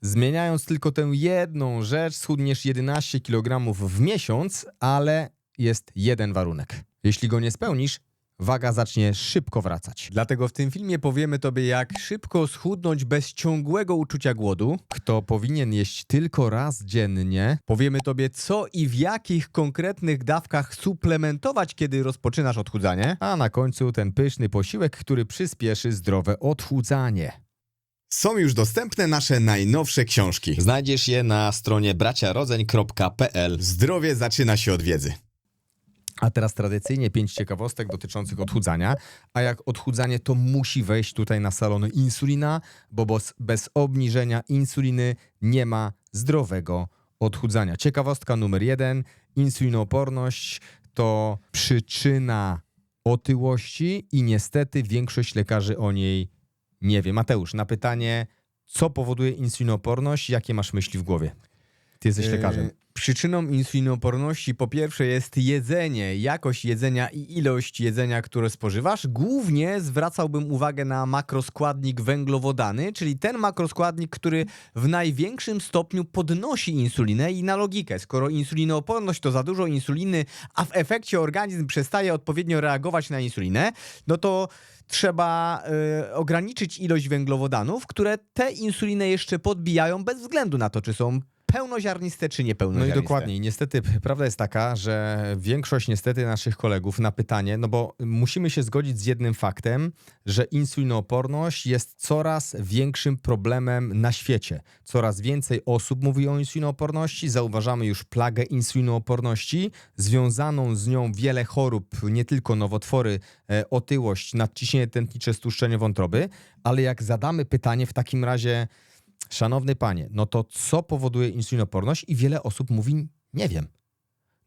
Zmieniając tylko tę jedną rzecz, schudniesz 11 kg w miesiąc, ale jest jeden warunek. Jeśli go nie spełnisz, waga zacznie szybko wracać. Dlatego w tym filmie powiemy tobie, jak szybko schudnąć bez ciągłego uczucia głodu. Kto powinien jeść tylko raz dziennie. Powiemy tobie, co i w jakich konkretnych dawkach suplementować, kiedy rozpoczynasz odchudzanie. A na końcu ten pyszny posiłek, który przyspieszy zdrowe odchudzanie. Są już dostępne nasze najnowsze książki. Znajdziesz je na stronie braciarodzeń.pl. Zdrowie zaczyna się od wiedzy. A teraz tradycyjnie pięć ciekawostek dotyczących odchudzania. A jak odchudzanie, to musi wejść tutaj na salony insulina, bo bez, bez obniżenia insuliny nie ma zdrowego odchudzania. Ciekawostka numer jeden. Insulinooporność to przyczyna otyłości i niestety większość lekarzy o niej nie wie. Mateusz, na pytanie, co powoduje insulinooporność, jakie masz myśli w głowie? Ty jesteś lekarzem. E, Przyczyną insulinooporności po pierwsze jest jedzenie, jakość jedzenia i ilość jedzenia, które spożywasz. Głównie zwracałbym uwagę na makroskładnik węglowodany, czyli ten makroskładnik, który w największym stopniu podnosi insulinę i na logikę. Skoro insulinooporność to za dużo insuliny, a w efekcie organizm przestaje odpowiednio reagować na insulinę, no to trzeba y, ograniczyć ilość węglowodanów, które tę insulinę jeszcze podbijają bez względu na to, czy są pełnoziarniste czy No niepełnoziarniste. i dokładnie. Niestety prawda jest taka, że większość niestety naszych kolegów na pytanie, no bo musimy się zgodzić z jednym faktem, że insulinooporność jest coraz większym problemem na świecie. Coraz więcej osób mówi o insulinooporności, zauważamy już plagę insulinooporności, związaną z nią wiele chorób, nie tylko nowotwory, e, otyłość, nadciśnienie tętnicze, stłuszczenie wątroby, ale jak zadamy pytanie w takim razie, Szanowny panie, no to co powoduje insulinoporność? I wiele osób mówi, nie wiem.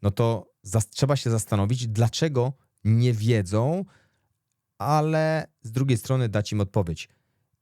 No to trzeba się zastanowić, dlaczego nie wiedzą, ale z drugiej strony dać im odpowiedź.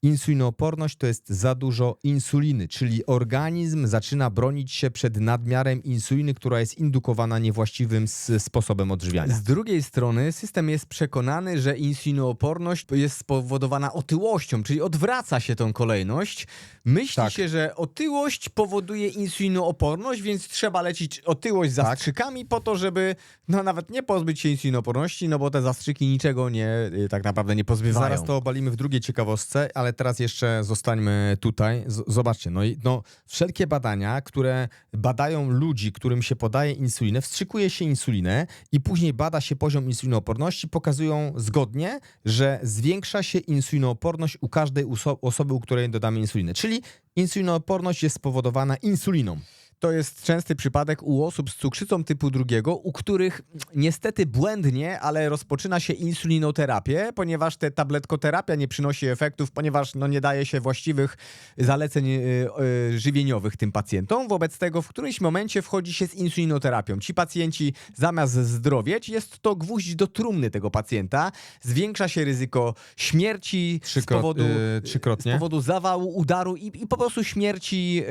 Insulinooporność to jest za dużo insuliny, czyli organizm zaczyna bronić się przed nadmiarem insuliny, która jest indukowana niewłaściwym sposobem odżywiania. Z drugiej strony system jest przekonany, że insulinooporność jest spowodowana otyłością, czyli odwraca się tą kolejność. Myśli Tak. się, że otyłość powoduje insulinooporność, więc trzeba lecić otyłość zastrzykami po to, żeby no nawet nie pozbyć się insulinooporności, no bo te zastrzyki niczego nie y, tak naprawdę nie pozbywają. Zaraz to obalimy w drugiej ciekawostce, ale teraz jeszcze zostańmy tutaj. Z zobaczcie, no no, wszelkie badania, które badają ludzi, którym się podaje insulinę, wstrzykuje się insulinę i później bada się poziom insulinooporności, pokazują zgodnie, że zwiększa się insulinooporność u każdej osoby, u której dodamy insulinę. Czyli insulinooporność jest spowodowana insuliną. To jest częsty przypadek u osób z cukrzycą typu drugiego, u których niestety błędnie, ale rozpoczyna się insulinoterapię, ponieważ ta tabletkoterapia nie przynosi efektów, ponieważ no, nie daje się właściwych zaleceń y, y, żywieniowych tym pacjentom. Wobec tego w którymś momencie wchodzi się z insulinoterapią. Ci pacjenci zamiast zdrowieć, jest to gwóźdź do trumny tego pacjenta. Zwiększa się ryzyko śmierci z powodu, yy, z powodu zawału, udaru i, i po prostu śmierci yy,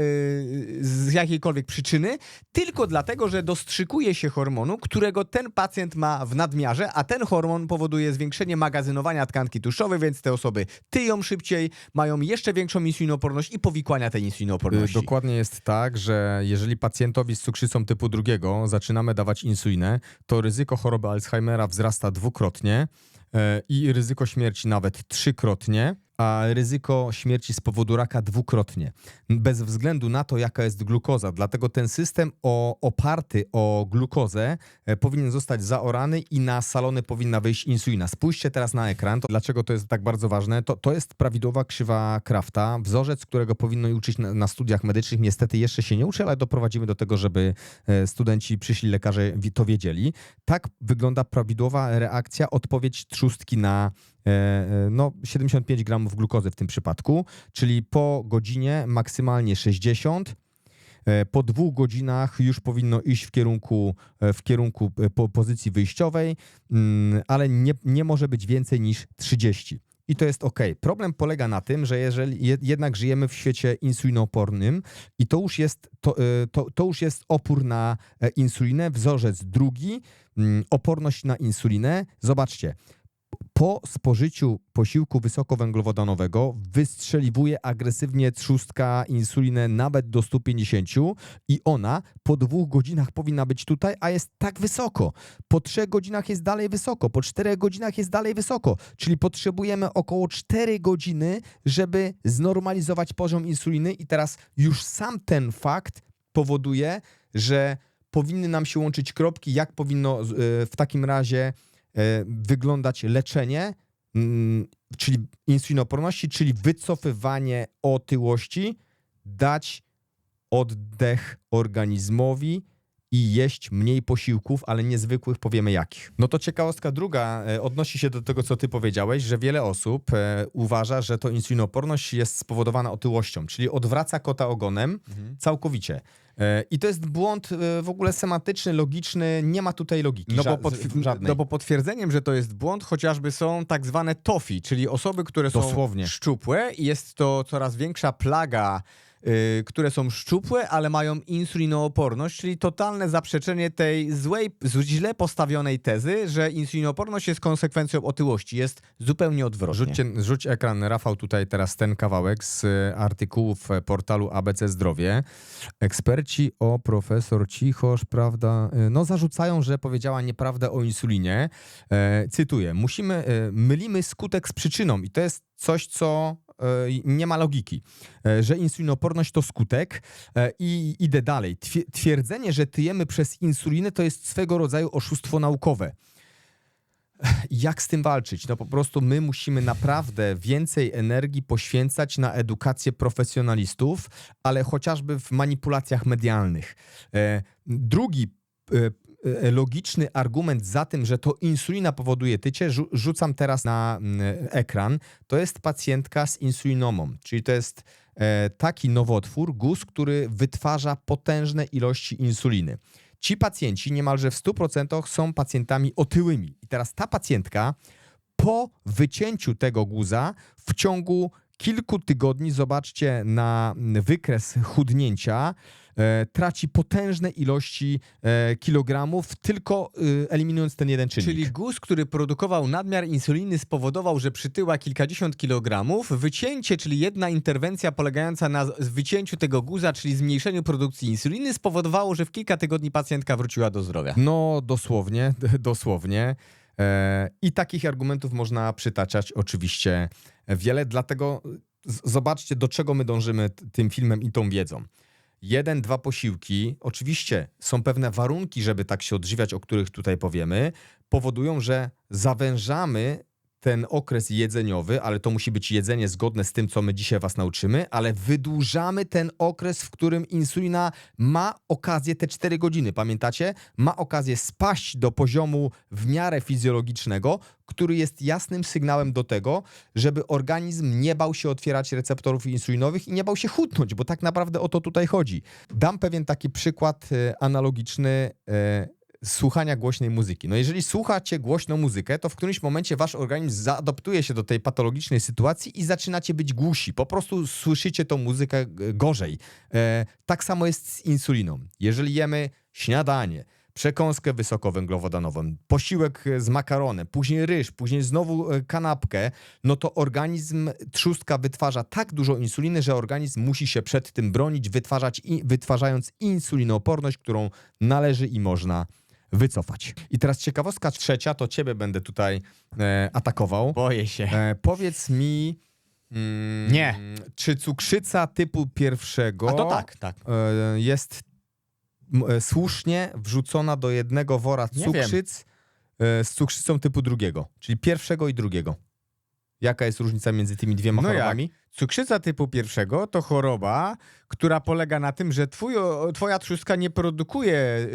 z jakiejkolwiek przyczyny, tylko dlatego, że dostrzykuje się hormonu, którego ten pacjent ma w nadmiarze, a ten hormon powoduje zwiększenie magazynowania tkanki tłuszczowej, więc te osoby tyją szybciej, mają jeszcze większą insulinooporność i powikłania tej insulinooporności. Y, Dokładnie jest tak, że jeżeli pacjentowi z cukrzycą typu drugiego zaczynamy dawać insulinę, to ryzyko choroby Alzheimera wzrasta dwukrotnie e, i ryzyko śmierci nawet trzykrotnie, a ryzyko śmierci z powodu raka dwukrotnie. Bez względu na to, jaka jest glukoza. Dlatego ten system o, oparty o glukozę e, powinien zostać zaorany i na salony powinna wyjść insulina. Spójrzcie teraz na ekran. To, dlaczego to jest tak bardzo ważne? To, to jest prawidłowa krzywa Krafta, wzorzec, którego powinno uczyć na, na studiach medycznych. Niestety jeszcze się nie uczy, ale doprowadzimy do tego, żeby e, studenci, przyszli lekarze to wiedzieli. Tak wygląda prawidłowa reakcja, odpowiedź trzustki na no, 75 gramów glukozy w tym przypadku, czyli po godzinie maksymalnie 60. E, Po dwóch godzinach już powinno iść w kierunku, e, w kierunku e, po pozycji wyjściowej, mm, ale nie, nie może być więcej niż 30. I to jest ok. Problem polega na tym, że jeżeli je, jednak żyjemy w świecie insulinoopornym i to już jest, to, e, to, to już jest opór na e, insulinę, wzorzec drugi, mm, oporność na insulinę. Zobaczcie, po spożyciu posiłku wysokowęglowodanowego wystrzeliwuje agresywnie trzustka insulinę nawet do 150 i ona po dwóch godzinach powinna być tutaj, a jest tak wysoko. Po trzech godzinach jest dalej wysoko, po czterech godzinach jest dalej wysoko, czyli potrzebujemy około 4 godziny, żeby znormalizować poziom insuliny i teraz już sam ten fakt powoduje, że powinny nam się łączyć kropki, jak powinno e, w takim razie wyglądać leczenie, mm, czyli insulinoporności, czyli wycofywanie otyłości, dać oddech organizmowi i jeść mniej posiłków, ale niezwykłych, powiemy jakich. No to ciekawostka druga e, odnosi się do tego, co ty powiedziałeś, że wiele osób e, uważa, że to insulinoporność jest spowodowana otyłością, czyli odwraca kota ogonem całkowicie. E, I to jest błąd e, w ogóle semantyczny, logiczny, nie ma tutaj logiki No bo, potw- żadnej. no bo potwierdzeniem, że to jest błąd, chociażby są tak zwane TOFI, czyli osoby, które są Dosłownie. szczupłe i jest to coraz większa plaga, które są szczupłe, ale mają insulinooporność, czyli totalne zaprzeczenie tej złej, źle postawionej tezy, że insulinooporność jest konsekwencją otyłości. Jest zupełnie odwrotnie. Rzućcie, rzuć ekran, Rafał, tutaj teraz ten kawałek z e, artykułów e, portalu ABC Zdrowie. Eksperci o profesor Cichosz, prawda, e, no zarzucają, że powiedziała nieprawdę o insulinie. E, cytuję, musimy, e, mylimy skutek z przyczyną i to jest coś, co nie ma logiki, e, że insulinoporność to skutek e, i idę dalej. Twie- Twierdzenie, że tyjemy przez insulinę to jest swego rodzaju oszustwo naukowe jak z tym walczyć? No po prostu my musimy naprawdę więcej energii poświęcać na edukację profesjonalistów, ale chociażby w manipulacjach medialnych. E, drugi e, e, logiczny argument za tym, że to insulina powoduje tycie, rzu- rzucam teraz na mm, ekran, to jest pacjentka z insulinomą, czyli to jest e, taki nowotwór, guz, który wytwarza potężne ilości insuliny. Ci pacjenci niemalże w 100% są pacjentami otyłymi. I teraz ta pacjentka po wycięciu tego guza w ciągu kilku tygodni, zobaczcie na wykres chudnięcia, e, traci potężne ilości e, kilogramów, tylko e, eliminując ten jeden czynnik. Czyli guz, który produkował nadmiar insuliny spowodował, że przytyła kilkadziesiąt kilogramów. Wycięcie, czyli jedna interwencja polegająca na wycięciu tego guza, czyli zmniejszeniu produkcji insuliny spowodowało, że w kilka tygodni pacjentka wróciła do zdrowia. No, dosłownie, dosłownie. E, I takich argumentów można przytaczać oczywiście wiele, dlatego zobaczcie, do czego my dążymy tym filmem i tą wiedzą. Jeden, dwa posiłki, oczywiście są pewne warunki, żeby tak się odżywiać, o których tutaj powiemy, powodują, że zawężamy ten okres jedzeniowy, ale to musi być jedzenie zgodne z tym, co my dzisiaj was nauczymy, ale wydłużamy ten okres, w którym insulina ma okazję te 4 godziny, pamiętacie? Ma okazję spaść do poziomu w miarę fizjologicznego, który jest jasnym sygnałem do tego, żeby organizm nie bał się otwierać receptorów insulinowych i nie bał się chudnąć, bo tak naprawdę o to tutaj chodzi. Dam pewien taki przykład e, analogiczny e, słuchania głośnej muzyki. No jeżeli słuchacie głośną muzykę, to w którymś momencie wasz organizm zaadoptuje się do tej patologicznej sytuacji i zaczynacie być głusi. Po prostu słyszycie tą muzykę e, gorzej. E, tak samo jest z insuliną. Jeżeli jemy śniadanie, przekąskę wysokowęglowodanową, posiłek z makaronem, później ryż, później znowu e, kanapkę, no to organizm trzustka wytwarza tak dużo insuliny, że organizm musi się przed tym bronić, wytwarzać, wytwarzając insulinooporność, którą należy i można wycofać. I teraz ciekawostka trzecia, to ciebie będę tutaj e, atakował. Boję się. E, powiedz mi, mm, Nie. czy cukrzyca typu pierwszego A to tak, tak. e, jest m, e, słusznie wrzucona do jednego wora Nie cukrzyc e, z cukrzycą typu drugiego, czyli pierwszego i drugiego. Jaka jest różnica między tymi dwiema No jak? chorobami? Cukrzyca typu pierwszego to choroba, która polega na tym, że twój, twoja trzustka nie produkuje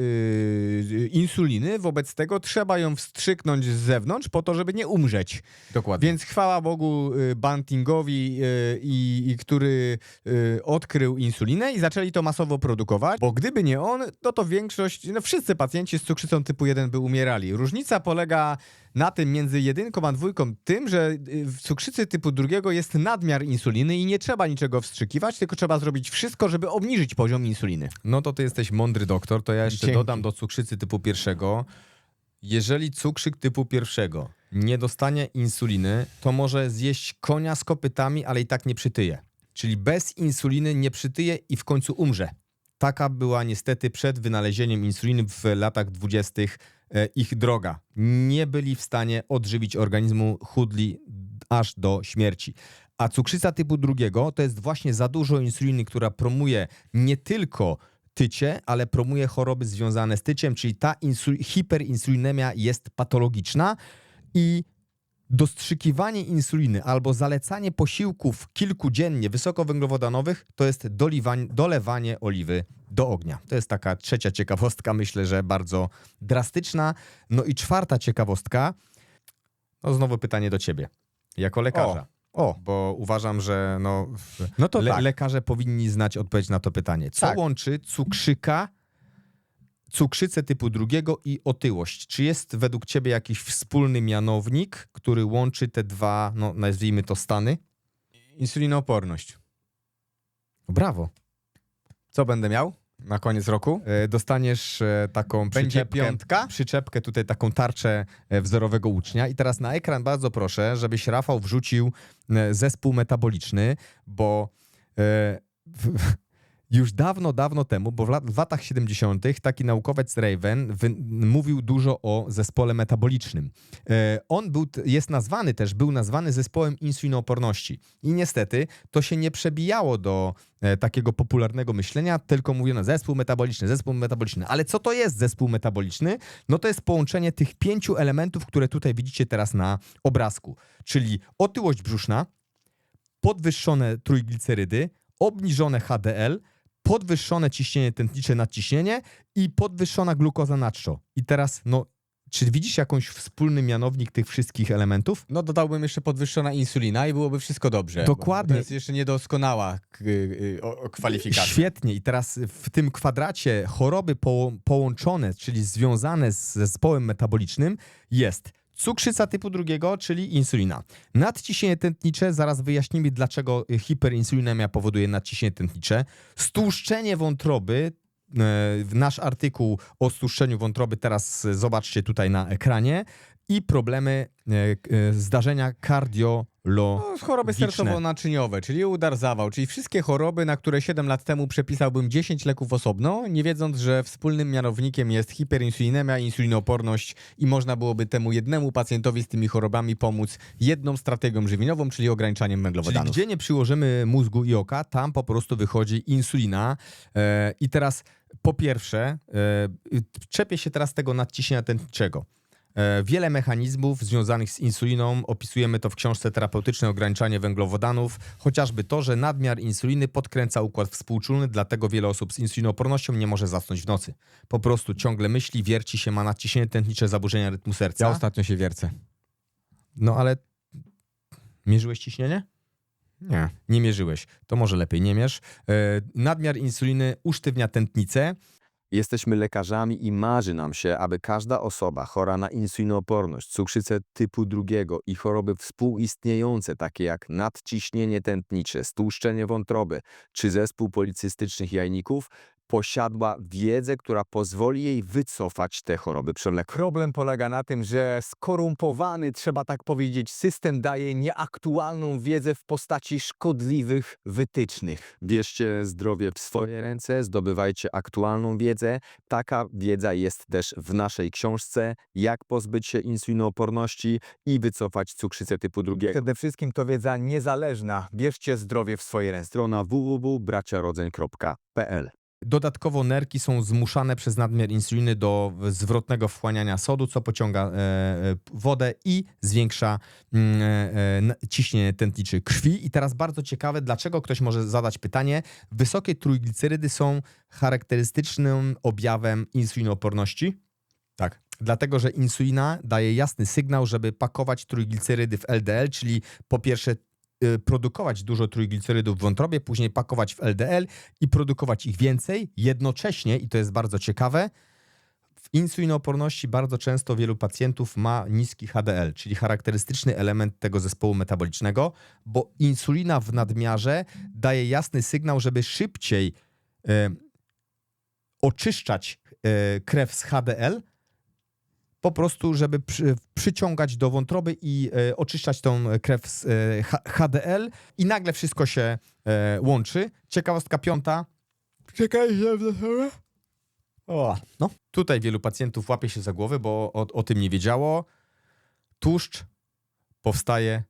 yy, insuliny, wobec tego trzeba ją wstrzyknąć z zewnątrz po to, żeby nie umrzeć. Dokładnie. Więc chwała Bogu y, Bantingowi, y, i, i który y, odkrył insulinę i zaczęli to masowo produkować, bo gdyby nie on, no to większość, no wszyscy pacjenci z cukrzycą typu 1 by umierali. Różnica polega na tym między jedynką a dwójką tym, że y, w cukrzycy typu drugiego jest nadmiar insuliny i nie trzeba niczego wstrzykiwać, tylko trzeba zrobić wszystko, żeby obniżyć poziom insuliny. No to ty jesteś mądry doktor, to ja jeszcze Dzięki. dodam do cukrzycy typu pierwszego. Jeżeli cukrzyk typu pierwszego nie dostanie insuliny, to może zjeść konia z kopytami, ale i tak nie przytyje. Czyli bez insuliny nie przytyje i w końcu umrze. Taka była niestety przed wynalezieniem insuliny w latach dwudziestych e, ich droga. Nie byli w stanie odżywić organizmu, chudli aż do śmierci. A cukrzyca typu drugiego to jest właśnie za dużo insuliny, która promuje nie tylko tycie, ale promuje choroby związane z tyciem, czyli ta insu- hiperinsulinemia jest patologiczna i dostrzykiwanie insuliny albo zalecanie posiłków kilkudziennie wysokowęglowodanowych to jest dolewanie oliwy do ognia. To jest taka trzecia ciekawostka, myślę, że bardzo drastyczna. No i czwarta ciekawostka, no znowu pytanie do ciebie, jako lekarza. O, Bo uważam, że no, no to le- tak. lekarze powinni znać odpowiedź na to pytanie. Co Tak. łączy cukrzyka, cukrzycę typu drugiego i otyłość? Czy jest według ciebie jakiś wspólny mianownik, który łączy te dwa, no nazwijmy to stany? Insulinooporność. Brawo. Co będę miał na koniec roku? E, Dostaniesz e, taką Będzie przyczepkę, piątka? przyczepkę, tutaj taką tarczę e, wzorowego ucznia. I teraz na ekran bardzo proszę, żebyś Rafał wrzucił e, zespół metaboliczny, bo e, w, już dawno, dawno temu, bo w, lat, w latach 70. taki naukowiec Raven wy, mówił dużo o zespole metabolicznym. E, on był, jest nazwany też, był nazwany zespołem insulinooporności. I niestety to się nie przebijało do e, takiego popularnego myślenia, tylko mówiono zespół metaboliczny, zespół metaboliczny. Ale co to jest zespół metaboliczny? No to jest połączenie tych pięciu elementów, które tutaj widzicie teraz na obrazku. Czyli otyłość brzuszna, podwyższone trójglicerydy, obniżone HDL, podwyższone ciśnienie tętnicze, nadciśnienie i podwyższona glukoza naczczo. I teraz, no, czy widzisz jakąś wspólny mianownik tych wszystkich elementów? No dodałbym jeszcze podwyższona insulina i byłoby wszystko dobrze. Dokładnie. To jest jeszcze niedoskonała y, o kwalifikacja. Świetnie. I teraz w tym kwadracie choroby połączone, czyli związane z zespołem metabolicznym, jest cukrzyca typu drugiego, czyli insulina. Nadciśnienie tętnicze, zaraz wyjaśnimy, dlaczego hiperinsulinemia powoduje nadciśnienie tętnicze. Stłuszczenie wątroby, e, nasz artykuł o stłuszczeniu wątroby teraz zobaczcie tutaj na ekranie i problemy, e, e, zdarzenia kardiolo No, choroby sercowo-naczyniowe, czyli udar, zawał, czyli wszystkie choroby, na które 7 lat temu przepisałbym 10 leków osobno, nie wiedząc, że wspólnym mianownikiem jest hiperinsulinemia, insulinooporność i można byłoby temu jednemu pacjentowi z tymi chorobami pomóc jedną strategią żywieniową, czyli ograniczaniem Czyli węglowodanów. gdzie nie przyłożymy mózgu i oka, tam po prostu wychodzi insulina. E, I teraz po pierwsze, e, czepię się teraz tego nadciśnienia tętniczego. E, Wiele mechanizmów związanych z insuliną opisujemy to w książce terapeutycznej Ograniczanie węglowodanów, chociażby to, że nadmiar insuliny podkręca układ współczulny, dlatego wiele osób z insulinoopornością nie może zasnąć w nocy. Po prostu ciągle myśli, wierci się, ma nadciśnienie tętnicze, zaburzenia rytmu serca. Ja ostatnio się wiercę. No ale mierzyłeś ciśnienie? Nie. Nie mierzyłeś. To może lepiej nie mierz. E, nadmiar insuliny usztywnia tętnicę. Jesteśmy lekarzami i marzy nam się, aby każda osoba chora na insulinooporność, cukrzycę typu drugiego i choroby współistniejące, takie jak nadciśnienie tętnicze, stłuszczenie wątroby czy zespół policystycznych jajników, posiadła wiedzę, która pozwoli jej wycofać te choroby przewlekłe. Problem polega na tym, że skorumpowany, trzeba tak powiedzieć, system daje nieaktualną wiedzę w postaci szkodliwych wytycznych. Bierzcie zdrowie w swoje ręce, zdobywajcie aktualną wiedzę. Taka wiedza jest też w naszej książce Jak pozbyć się insulinooporności i wycofać cukrzycę typu drugiego. Przede wszystkim to wiedza niezależna. Bierzcie zdrowie w swoje ręce. Strona www.braciarodzeń.pl Dodatkowo nerki są zmuszane przez nadmiar insuliny do zwrotnego wchłaniania sodu, co pociąga e, e, wodę i zwiększa mm, e, ciśnienie tętnicze krwi. I teraz bardzo ciekawe, dlaczego ktoś może zadać pytanie. Wysokie trójglicerydy są charakterystycznym objawem insulinooporności? Tak. Dlatego, że insulina daje jasny sygnał, żeby pakować trójglicerydy w LDL, czyli po pierwsze produkować dużo trójglicerydów w wątrobie, później pakować w LDL i produkować ich więcej jednocześnie, i to jest bardzo ciekawe, w insulinooporności bardzo często wielu pacjentów ma niski HDL, czyli charakterystyczny element tego zespołu metabolicznego, bo insulina w nadmiarze daje jasny sygnał, żeby szybciej e, oczyszczać e, krew z HDL, po prostu, żeby przy, przyciągać do wątroby i e, oczyszczać tą krew z e, HDL i nagle wszystko się e, łączy. Ciekawostka piąta. Czekajcie, o, no. Tutaj wielu pacjentów łapie się za głowę, bo o, o tym nie wiedziało. Tłuszcz powstaje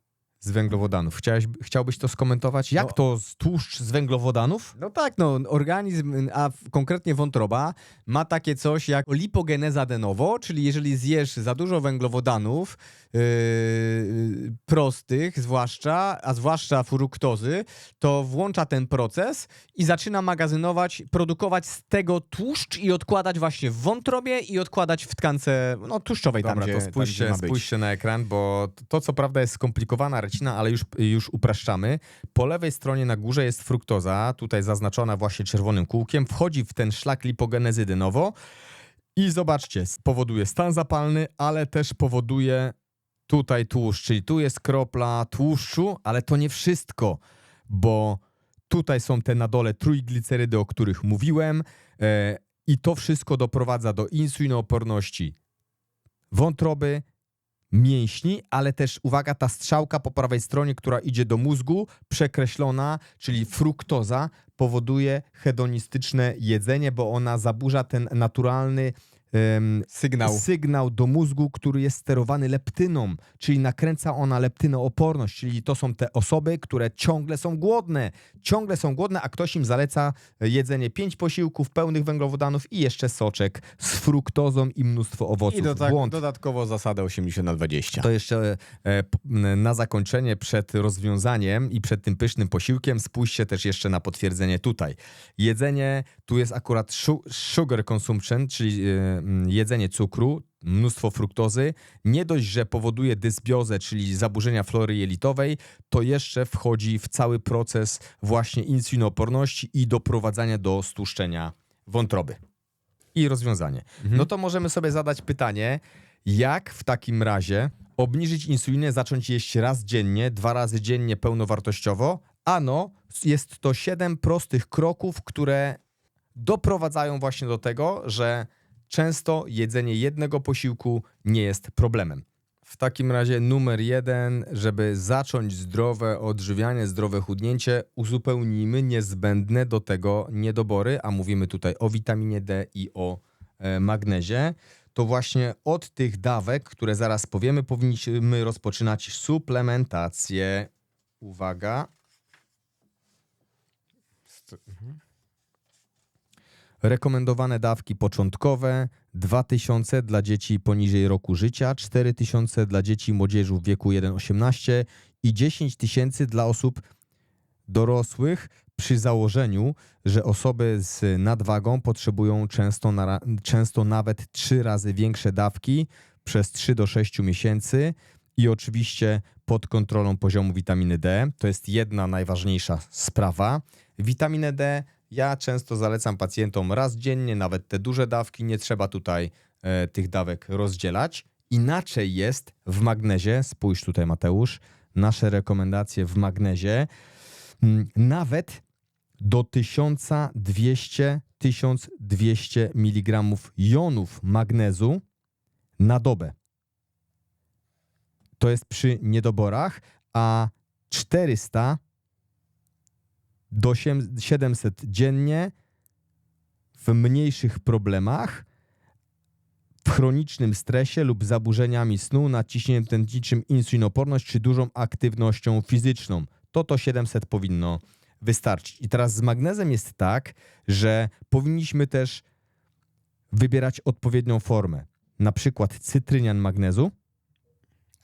z węglowodanów. Chciałeś, chciałbyś to skomentować? Jak No. to z tłuszcz z węglowodanów? No tak, no organizm, a konkretnie wątroba, ma takie coś jak lipogeneza de novo, czyli jeżeli zjesz za dużo węglowodanów yy, prostych zwłaszcza, a zwłaszcza fruktozy, to włącza ten proces i zaczyna magazynować, produkować z tego tłuszcz i odkładać właśnie w wątrobie i odkładać w tkance no, tłuszczowej Dobra, tam, gdzie, to tam, gdzie spójrzcie, spójrzcie na ekran, bo to, to co prawda jest skomplikowana ale już, już upraszczamy. Po lewej stronie na górze jest fruktoza, tutaj zaznaczona właśnie czerwonym kółkiem, wchodzi w ten szlak lipogenezy de novo i zobaczcie, powoduje stan zapalny, ale też powoduje tutaj tłuszcz, czyli tu jest kropla tłuszczu, ale to nie wszystko, bo tutaj są te na dole trójglicerydy, o których mówiłem e, i to wszystko doprowadza do insulinooporności wątroby, mięśni, ale też uwaga, ta strzałka po prawej stronie, która idzie do mózgu, przekreślona, czyli fruktoza, powoduje hedonistyczne jedzenie, bo ona zaburza ten naturalny Sygnał. sygnał do mózgu, który jest sterowany leptyną, czyli nakręca ona leptynooporność, czyli to są te osoby, które ciągle są głodne, ciągle są głodne, a ktoś im zaleca jedzenie pięć posiłków pełnych węglowodanów i jeszcze soczek z fruktozą i mnóstwo owoców. I do, tak, Błąd. dodatkowo zasada 80 na 20. To jeszcze e, m, na zakończenie, przed rozwiązaniem i przed tym pysznym posiłkiem, spójrzcie też jeszcze na potwierdzenie tutaj. Jedzenie, tu jest akurat su- sugar consumption, czyli e, jedzenie cukru, mnóstwo fruktozy. Nie dość, że powoduje dysbiozę, czyli zaburzenia flory jelitowej, to jeszcze wchodzi w cały proces właśnie insulinooporności i doprowadzania do stłuszczenia wątroby. I rozwiązanie. No to możemy sobie zadać pytanie, jak w takim razie obniżyć insulinę, zacząć jeść raz dziennie, dwa razy dziennie pełnowartościowo? Ano, jest to siedem prostych kroków, które doprowadzają właśnie do tego, że często jedzenie jednego posiłku nie jest problemem. W takim razie numer jeden, żeby zacząć zdrowe odżywianie, zdrowe chudnięcie, uzupełnijmy niezbędne do tego niedobory, a mówimy tutaj o witaminie D i o e, magnezie. To właśnie od tych dawek, które zaraz powiemy, powinniśmy rozpoczynać suplementację. Uwaga. Rekomendowane dawki początkowe 2000 dla dzieci poniżej roku życia, 4000 dla dzieci i młodzieży w wieku 1-18 i 10 tysięcy dla osób dorosłych przy założeniu, że osoby z nadwagą potrzebują często, nara- często nawet 3 razy większe dawki przez 3 do 6 miesięcy i oczywiście pod kontrolą poziomu witaminy D. To jest jedna najważniejsza sprawa. Witaminę D ja często zalecam pacjentom raz dziennie, nawet te duże dawki, nie trzeba tutaj e, tych dawek rozdzielać. Inaczej jest w magnezie, spójrz tutaj Mateusz, nasze rekomendacje w magnezie, mm, nawet do 1200-1200 mg jonów magnezu na dobę. To jest przy niedoborach, a 400 do siem- 700 dziennie w mniejszych problemach, w chronicznym stresie lub zaburzeniami snu, nadciśnieniem tętniczym, insulinoporność czy dużą aktywnością fizyczną. To to 700 powinno wystarczyć. I teraz z magnezem jest tak, że powinniśmy też wybierać odpowiednią formę. Na przykład cytrynian magnezu,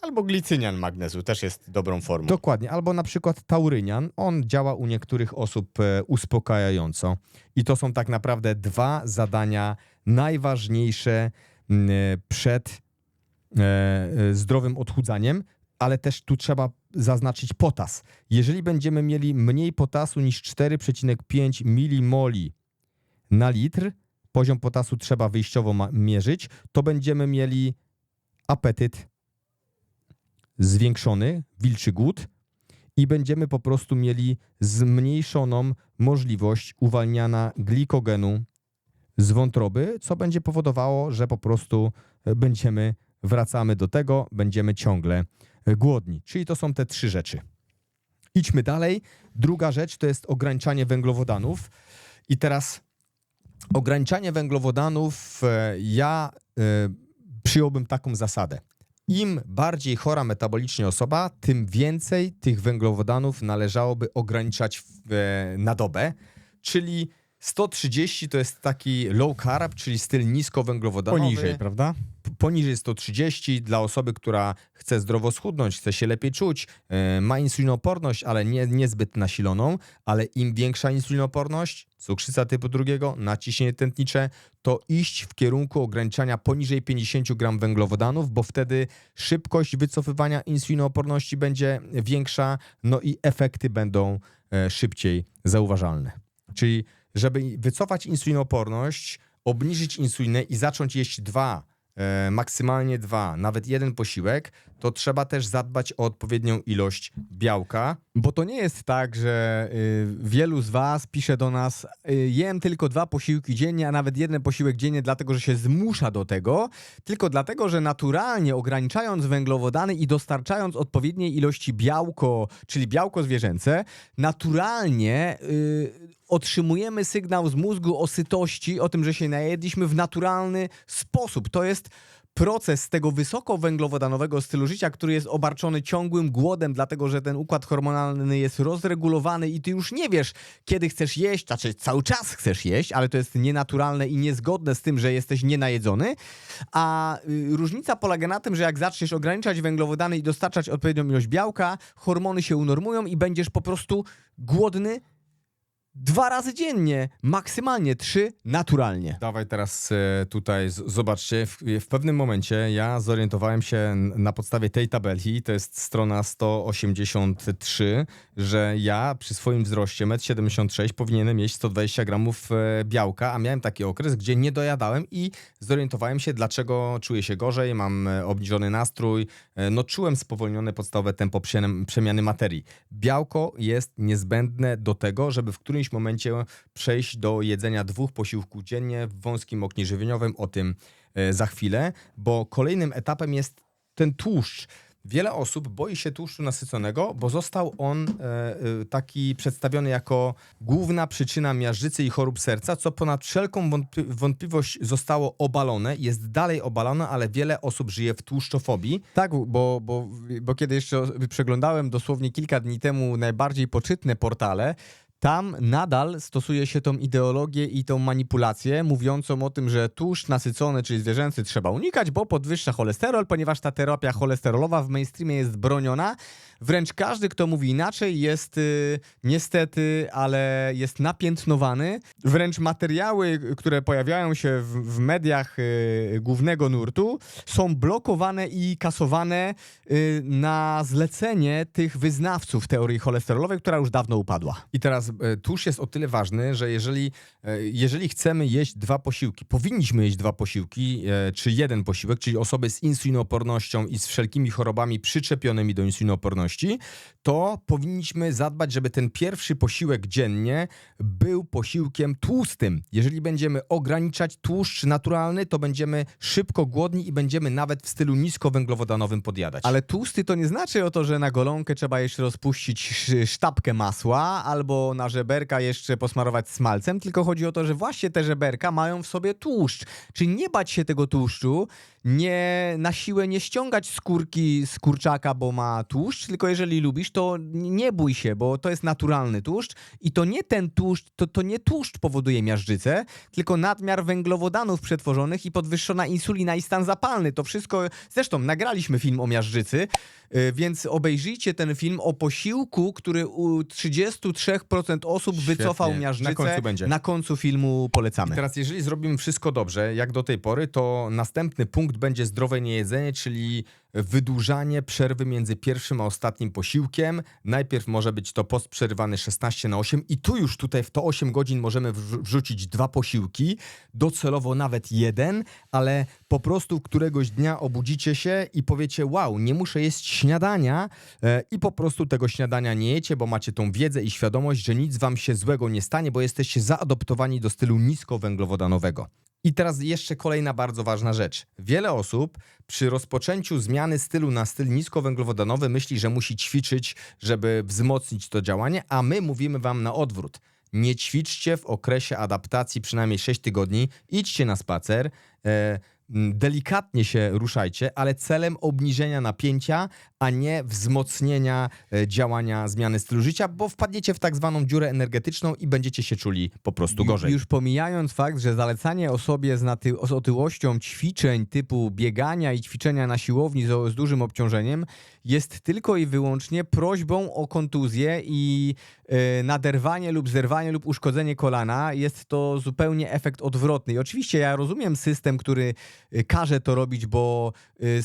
Albo glicynian magnezu też jest dobrą formą. Dokładnie, albo na przykład taurynian. On działa u niektórych osób e, uspokajająco. I to są tak naprawdę dwa zadania najważniejsze m, e, przed e, zdrowym odchudzaniem, ale też tu trzeba zaznaczyć potas. Jeżeli będziemy mieli mniej potasu niż 4,5 milimoli na litr, poziom potasu trzeba wyjściowo mierzyć, to będziemy mieli apetyt zwiększony, wilczy głód i będziemy po prostu mieli zmniejszoną możliwość uwalniania glikogenu z wątroby, co będzie powodowało, że po prostu będziemy wracamy do tego, będziemy ciągle głodni. Czyli to są te trzy rzeczy. Idźmy dalej. Druga rzecz to jest ograniczanie węglowodanów. I teraz ograniczanie węglowodanów, e, ja e, przyjąłbym taką zasadę. Im bardziej chora metabolicznie osoba, tym więcej tych węglowodanów należałoby ograniczać w, e, na dobę, czyli 130 to jest taki low carb, czyli styl niskowęglowodanowy. Poniżej, prawda? Poniżej 130 dla osoby, która chce zdrowo schudnąć, chce się lepiej czuć, e, ma insulinoporność, ale nie, niezbyt nasiloną, ale im większa insulinoporność, cukrzyca typu drugiego, naciśnienie tętnicze, to iść w kierunku ograniczania poniżej 50 gram węglowodanów, bo wtedy szybkość wycofywania insulinooporności będzie większa, no i efekty będą e, szybciej zauważalne. Czyli żeby wycofać insulinooporność, obniżyć insulinę i zacząć jeść dwa, e, maksymalnie dwa, nawet jeden posiłek, to trzeba też zadbać o odpowiednią ilość białka. Bo to nie jest tak, że y, wielu z was pisze do nas, y, jem tylko dwa posiłki dziennie, a nawet jeden posiłek dziennie, dlatego że się zmusza do tego, tylko dlatego, że naturalnie ograniczając węglowodany i dostarczając odpowiedniej ilości białko, czyli białko zwierzęce, naturalnie y, otrzymujemy sygnał z mózgu o sytości, o tym, że się najedliśmy w naturalny sposób. To jest proces tego wysokowęglowodanowego stylu życia, który jest obarczony ciągłym głodem, dlatego że ten układ hormonalny jest rozregulowany i ty już nie wiesz, kiedy chcesz jeść, znaczy cały czas chcesz jeść, ale to jest nienaturalne i niezgodne z tym, że jesteś nienajedzony. A y, różnica polega na tym, że jak zaczniesz ograniczać węglowodany i dostarczać odpowiednią ilość białka, hormony się unormują i będziesz po prostu głodny dwa razy dziennie, maksymalnie trzy naturalnie. Dawaj teraz e, tutaj, zobaczcie, w, w pewnym momencie ja zorientowałem się na podstawie tej tabeli, to jest strona 183, że ja przy swoim wzroście 1,76 m powinienem mieć 120 gramów e, białka, a miałem taki okres, gdzie nie dojadałem i zorientowałem się, dlaczego czuję się gorzej, mam e, obniżony nastrój, no czułem spowolnione podstawowe tempo przemiany materii. Białko jest niezbędne do tego, żeby w którymś momencie przejść do jedzenia dwóch posiłków dziennie w wąskim oknie żywieniowym, o tym e, za chwilę, bo kolejnym etapem jest ten tłuszcz. Wiele osób boi się tłuszczu nasyconego, bo został on e, e, taki przedstawiony jako główna przyczyna miażdżycy i chorób serca, co ponad wszelką wątpi- wątpliwość zostało obalone, jest dalej obalone, ale wiele osób żyje w tłuszczofobii. Tak, bo, bo, bo kiedy jeszcze przeglądałem dosłownie kilka dni temu najbardziej poczytne portale, tam nadal stosuje się tą ideologię i tą manipulację mówiącą o tym, że tłuszcz nasycony, czyli zwierzęcy trzeba unikać, bo podwyższa cholesterol, ponieważ ta terapia cholesterolowa w mainstreamie jest broniona. Wręcz każdy, kto mówi inaczej, jest y, niestety, ale jest napiętnowany. Wręcz materiały, które pojawiają się w, w mediach y, głównego nurtu, są blokowane i kasowane y, na zlecenie tych wyznawców teorii cholesterolowej, która już dawno upadła. I teraz e, tłuszcz jest o tyle ważny, że jeżeli, e, jeżeli chcemy jeść dwa posiłki, powinniśmy jeść dwa posiłki, e, czy jeden posiłek, czyli osoby z insulinoopornością i z wszelkimi chorobami przyczepionymi do insulinooporności, to powinniśmy zadbać, żeby ten pierwszy posiłek dziennie był posiłkiem tłustym. Jeżeli będziemy ograniczać tłuszcz naturalny, to będziemy szybko głodni i będziemy nawet w stylu niskowęglowodanowym podjadać. Ale tłusty to nie znaczy o to, że na golonkę trzeba jeszcze rozpuścić sz- sztabkę masła albo na żeberka jeszcze posmarować smalcem, tylko chodzi o to, że właśnie te żeberka mają w sobie tłuszcz. Czyli nie bać się tego tłuszczu, nie na siłę nie ściągać skórki z kurczaka, bo ma tłuszcz, tylko jeżeli lubisz, to nie bój się, bo to jest naturalny tłuszcz i to nie ten tłuszcz, to, to nie tłuszcz powoduje miażdżycę, tylko nadmiar węglowodanów przetworzonych i podwyższona insulina i stan zapalny. To wszystko, zresztą nagraliśmy film o miażdżycy, y, więc obejrzyjcie ten film o posiłku, który u 33% osób Świetnie. wycofał Na miażdżycę. końcu będzie. Na końcu filmu polecamy. I teraz, jeżeli zrobimy wszystko dobrze, jak do tej pory, to następny punkt będzie zdrowe niejedzenie, czyli wydłużanie przerwy między pierwszym a ostatnim posiłkiem. Najpierw może być to post przerywany 16 na 8 i tu już tutaj w to 8 godzin możemy wrzu- wrzucić dwa posiłki, docelowo nawet jeden, ale po prostu któregoś dnia obudzicie się i powiecie, wow, nie muszę jeść śniadania e, i po prostu tego śniadania nie jecie, bo macie tą wiedzę i świadomość, że nic wam się złego nie stanie, bo jesteście zaadoptowani do stylu niskowęglowodanowego. I teraz jeszcze kolejna bardzo ważna rzecz. Wiele osób przy rozpoczęciu zmiany stylu na styl niskowęglowodanowy myśli, że musi ćwiczyć, żeby wzmocnić to działanie, a my mówimy wam na odwrót. Nie ćwiczcie w okresie adaptacji przynajmniej 6 tygodni, idźcie na spacer, e, delikatnie się ruszajcie, ale celem obniżenia napięcia, a nie wzmocnienia e, działania zmiany stylu życia, bo wpadniecie w tak zwaną dziurę energetyczną i będziecie się czuli po prostu gorzej. Już pomijając fakt, że zalecanie osobie z, naty- z otyłością ćwiczeń typu biegania i ćwiczenia na siłowni z, z dużym obciążeniem jest tylko i wyłącznie prośbą o kontuzję i e, naderwanie lub zerwanie lub uszkodzenie kolana. Jest to zupełnie efekt odwrotny. I oczywiście ja rozumiem system, który e, każe to robić, bo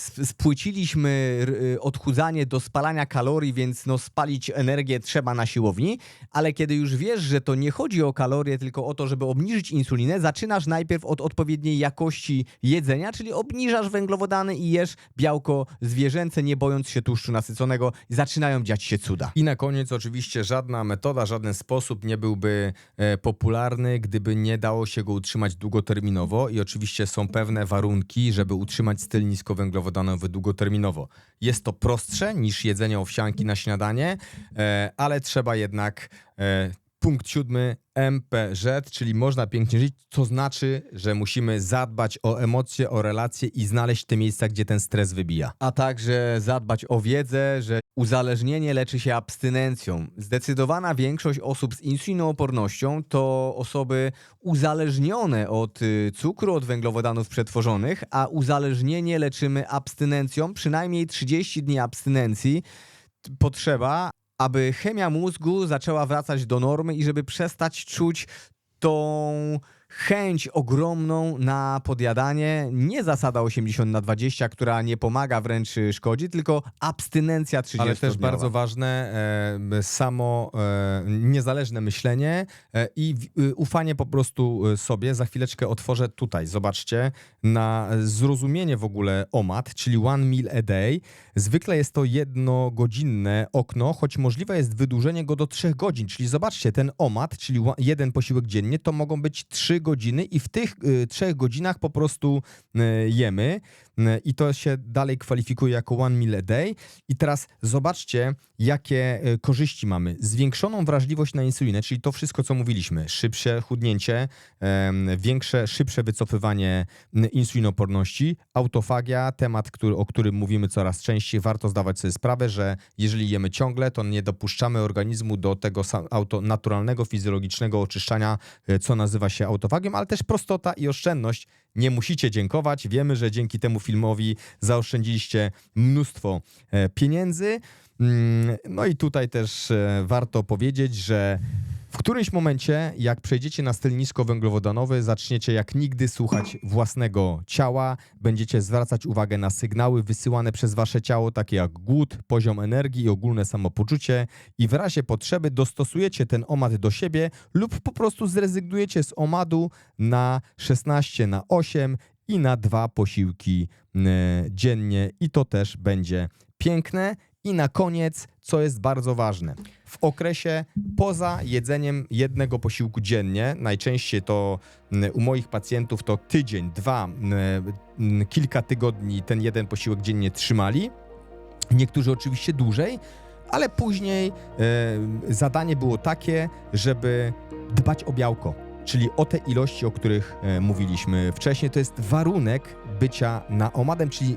sp- spłyciliśmy e, odchudzanie do spalania kalorii, więc no spalić energię trzeba na siłowni, ale kiedy już wiesz, że to nie chodzi o kalorie, tylko o to, żeby obniżyć insulinę, zaczynasz najpierw od odpowiedniej jakości jedzenia, czyli obniżasz węglowodany i jesz białko zwierzęce, nie bojąc się tłuszczu nasyconego. Zaczynają dziać się cuda. I na koniec oczywiście żadna metoda, żaden sposób nie byłby e, popularny, gdyby nie dało się go utrzymać długoterminowo i oczywiście są pewne warunki, żeby utrzymać styl niskowęglowodanowy długoterminowo. Jest to prostsze niż jedzenie owsianki na śniadanie, e, ale trzeba jednak e, punkt siódmy MPZ, czyli można pięknie żyć, co znaczy, że musimy zadbać o emocje, o relacje i znaleźć te miejsca, gdzie ten stres wybija. a także zadbać o wiedzę, że uzależnienie leczy się abstynencją. Zdecydowana większość osób z insulinoopornością to osoby uzależnione od y, cukru, od węglowodanów przetworzonych, a uzależnienie leczymy abstynencją, przynajmniej 30 dni abstynencji potrzeba, aby chemia mózgu zaczęła wracać do normy i żeby przestać czuć tą chęć ogromną na podjadanie. Nie zasada 80 na 20, która nie pomaga, wręcz y, szkodzi, tylko abstynencja 30 Ale też bardzo ważne e, samo e, niezależne myślenie e, i w- y, ufanie po prostu e, sobie. Za chwileczkę otworzę tutaj, zobaczcie, na zrozumienie w ogóle OMAD, czyli One Meal a Day. Zwykle jest to jednogodzinne okno, choć możliwe jest wydłużenie go do trzech godzin. Czyli zobaczcie, ten OMAD, czyli jeden posiłek dziennie, to mogą być trzy godziny i w tych y, trzech godzinach po prostu y, jemy. I to się dalej kwalifikuje jako One Meal a Day. I teraz zobaczcie, jakie e, korzyści mamy. Zwiększoną wrażliwość na insulinę, czyli to wszystko, co mówiliśmy. Szybsze chudnięcie, większe, szybsze wycofywanie insulinoporności, autofagia, temat, który, o którym mówimy coraz częściej. Warto zdawać sobie sprawę, że jeżeli jemy ciągle, to nie dopuszczamy organizmu do tego auto, naturalnego, fizjologicznego oczyszczania, e, co nazywa się autofagią, ale też prostota i oszczędność. Nie musicie dziękować. Wiemy, że dzięki temu filmowi zaoszczędziliście mnóstwo e, pieniędzy. Mm, No i tutaj też e, warto powiedzieć, że w którymś momencie, jak przejdziecie na styl niskowęglowodanowy, zaczniecie jak nigdy słuchać własnego ciała, będziecie zwracać uwagę na sygnały wysyłane przez wasze ciało, takie jak głód, poziom energii i ogólne samopoczucie i w razie potrzeby dostosujecie ten omad do siebie lub po prostu zrezygnujecie z omadu na 16 na 8 i na dwa posiłki e, dziennie i to też będzie piękne. I na koniec, co jest bardzo ważne, w okresie poza jedzeniem jednego posiłku dziennie, najczęściej to u moich pacjentów to tydzień, dwa, kilka tygodni ten jeden posiłek dziennie trzymali. Niektórzy oczywiście dłużej, ale później e, zadanie było takie, żeby dbać o białko, czyli o te ilości, o których e, mówiliśmy wcześniej. To jest warunek bycia na omadem, czyli e,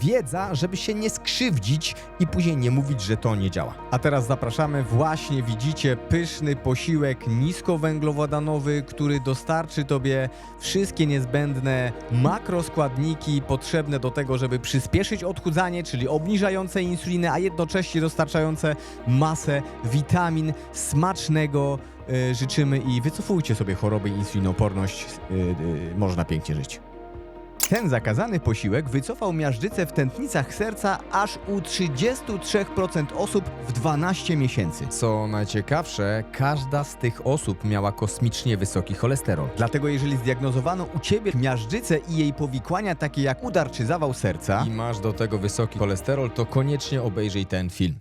wiedza, żeby się nie skrzywdzić i później nie mówić, że to nie działa. A teraz zapraszamy, właśnie widzicie pyszny posiłek niskowęglowodanowy, który dostarczy Tobie wszystkie niezbędne makroskładniki potrzebne do tego, żeby przyspieszyć odchudzanie, czyli obniżające insulinę, a jednocześnie dostarczające masę witamin smacznego. E, Życzymy i wycofujcie sobie choroby i insulinoporność. e, e, Można pięknie żyć. Ten zakazany posiłek wycofał miażdżycę w tętnicach serca aż u 33% osób w 12 miesięcy. Co najciekawsze, każda z tych osób miała kosmicznie wysoki cholesterol. Dlatego jeżeli zdiagnozowano u Ciebie miażdżycę i jej powikłania takie jak udar czy zawał serca, I masz do tego wysoki cholesterol, to koniecznie obejrzyj ten film.